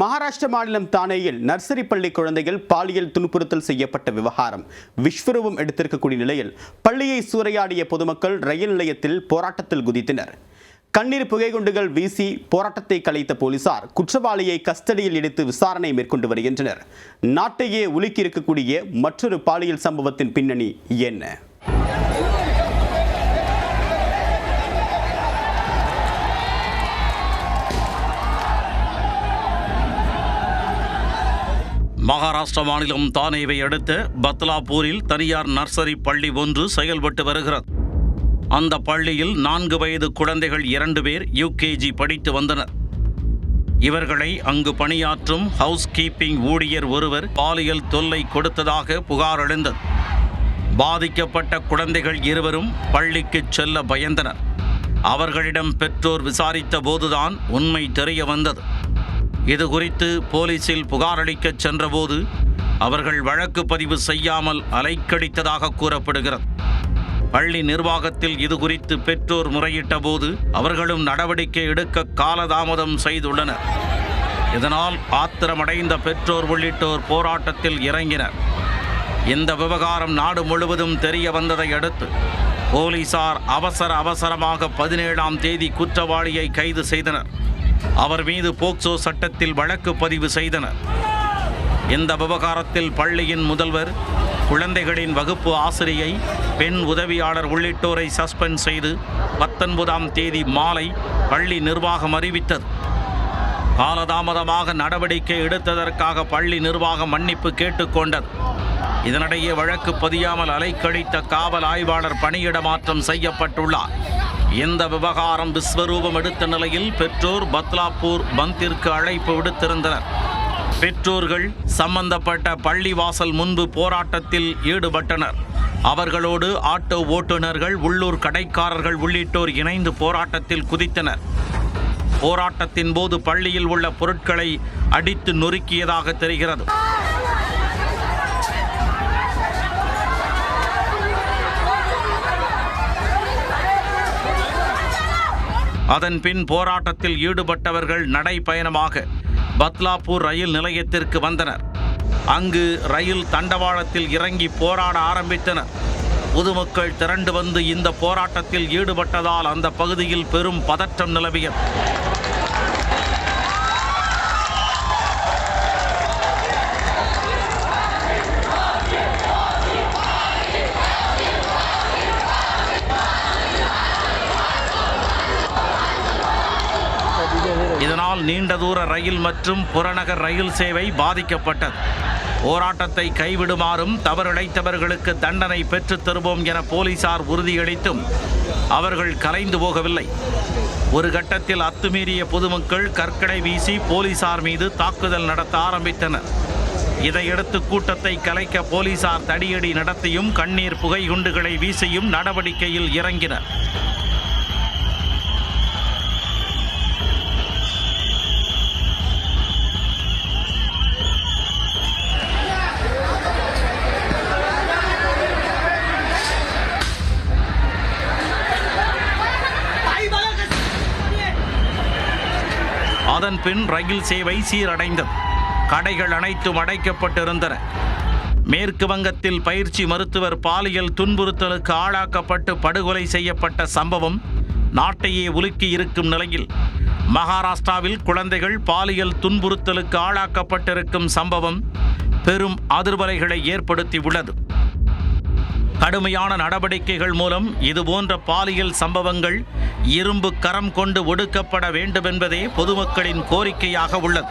மகாராஷ்டிர மாநிலம் தானேயில் நர்சரி பள்ளி குழந்தைகள் பாலியல் துன்புறுத்தல் செய்யப்பட்ட விவகாரம் விஸ்வரூபம் எடுத்திருக்கக்கூடிய நிலையில் பள்ளியை சூறையாடிய பொதுமக்கள் ரயில் நிலையத்தில் போராட்டத்தில் குதித்தனர். கண்ணீர் புகைகுண்டுகள் வீசி போராட்டத்தை கலைத்த போலீசார் குற்றவாளியை கஸ்டடியில் எடுத்து விசாரணை மேற்கொண்டு வருகின்றனர். நாட்டையே உலுக்கி இருக்கக்கூடிய மற்றொரு பாலியல் சம்பவத்தின் பின்னணி என்ன? மகாராஷ்டிரா மாநிலம் தானேவை அடுத்த பத்லாபூரில் தனியார் நர்சரி பள்ளி ஒன்று செயல்பட்டு வருகிறது. அந்த பள்ளியில் நான்கு வயது குழந்தைகள் இரண்டு பேர் யூகேஜி படித்து வந்தனர். இவர்களை அங்கு பணியாற்றும் ஹவுஸ் கீப்பிங் ஊழியர் ஒருவர் பாலியல் தொல்லை கொடுத்ததாக புகார் எழுந்தது. பாதிக்கப்பட்ட குழந்தைகள் இருவரும் பள்ளிக்கு செல்ல பயந்தனர். அவர்களிடம் பெற்றோர் விசாரித்த போதுதான் உண்மை தெரிய வந்தது. இது குறித்து போலீசில் புகாரளிக்கச் சென்றபோது அவர்கள் வழக்கு பதிவு செய்யாமல் அலைக்கடித்ததாக கூறப்படுகிறது. பள்ளி நிர்வாகத்தில் இது குறித்து பெற்றோர் முறையிட்ட போது அவர்களும் நடவடிக்கை எடுக்க காலதாமதம் செய்துள்ளனர். இதனால் ஆத்திரமடைந்த பெற்றோர் உள்ளிட்டோர் போராட்டத்தில் இறங்கினர். இந்த விவகாரம் நாடு முழுவதும் தெரிய வந்ததை அடுத்து போலீசார் அவசர அவசரமாக பதினேழாம் தேதி குற்றவாளியை கைது செய்தனர். அவர் மீது போக்சோ சட்டத்தில் வழக்கு பதிவு செய்தனர். இந்த விவகாரத்தில் பள்ளியின் முதல்வர் குழந்தைகளின் வகுப்பு ஆசிரியை பெண் உதவியாளர் உள்ளிட்டோரை சஸ்பெண்ட் செய்து பத்தொன்பதாம் தேதி மாலை பள்ளி நிர்வாகம் அறிவித்தது. காலதாமதமாக நடவடிக்கை எடுத்ததற்காக பள்ளி நிர்வாகம் மன்னிப்பு கேட்டுக்கொண்டது இதனிடையே வழக்கு பதியாமல் அலைக்கழித்த காவல் ஆய்வாளர் பணியிட மாற்றம் செய்யப்பட்டுள்ளார். இந்த விவகாரம் விஸ்வரூபம் எடுத்த நிலையில் பெற்றோர் பத்லாப்பூர் பந்திற்கு அழைப்பு விடுத்திருந்தனர். பெற்றோர்கள் சம்பந்தப்பட்ட பள்ளிவாசல் முன்பு போராட்டத்தில் ஈடுபட்டனர். அவர்களோடு ஆட்டோ ஓட்டுநர்கள் உள்ளூர் கடைக்காரர்கள் உள்ளிட்டோர் இணைந்து போராட்டத்தில் குதித்தனர். போராட்டத்தின் போது பள்ளியில் உள்ள பொருட்களை அடித்து நொறுக்கியதாக தெரிகிறது. அதன் பின் போராட்டத்தில் ஈடுபட்டவர்கள் நடைபயணமாக பத்லாப்பூர் ரயில் நிலையத்திற்கு வந்தனர். அங்கு ரயில் தண்டவாளத்தில் இறங்கி போராட ஆரம்பித்தனர். பொதுமக்கள் திரண்டு வந்து இந்த போராட்டத்தில் ஈடுபட்டதால் அந்த பகுதியில் பெரும் பதற்றம் நிலவியது. இதனால் நீண்ட தூர ரயில் மற்றும் புறநகர் ரயில் சேவை பாதிக்கப்பட்டது. போராட்டத்தை கைவிடுமாறும் தவறிழைத்தவர்களுக்கு தண்டனை பெற்றுத் தருவோம் என போலீசார் உறுதியளித்தும் அவர்கள் கலைந்து போகவில்லை. ஒரு கட்டத்தில் அத்துமீறிய பொதுமக்கள் கற்களை வீசி போலீசார் மீது தாக்குதல் நடத்த ஆரம்பித்தனர். இதையடுத்து கூட்டத்தை கலைக்க போலீசார் தடியடி நடத்தியும் கண்ணீர் புகை குண்டுகளை வீசியும் நடவடிக்கையில் இறங்கினர். அதன் பின் ரயில் சேவை சீரடைந்தது. கடைகள் அனைத்தும் அடைக்கப்பட்டிருந்தன. மேற்கு வங்கத்தில் பயிற்சி மருத்துவர் பாலியல் துன்புறுத்தலுக்கு ஆளாக்கப்பட்டு படுகொலை செய்யப்பட்ட சம்பவம் நாட்டையே உலுக்கி இருக்கும் நிலையில் மகாராஷ்டிராவில் குழந்தைகள் பாலியல் துன்புறுத்தலுக்கு ஆளாக்கப்பட்டிருக்கும் சம்பவம் பெரும் அதிர்வலைகளை ஏற்படுத்தி உள்ளது கடுமையான நடவடிக்கைகள் மூலம் இதுபோன்ற பாலியல் சம்பவங்கள் இரும்பு கரம் கொண்டு ஒடுக்கப்பட வேண்டுமென்பதே பொதுமக்களின் கோரிக்கையாக உள்ளது.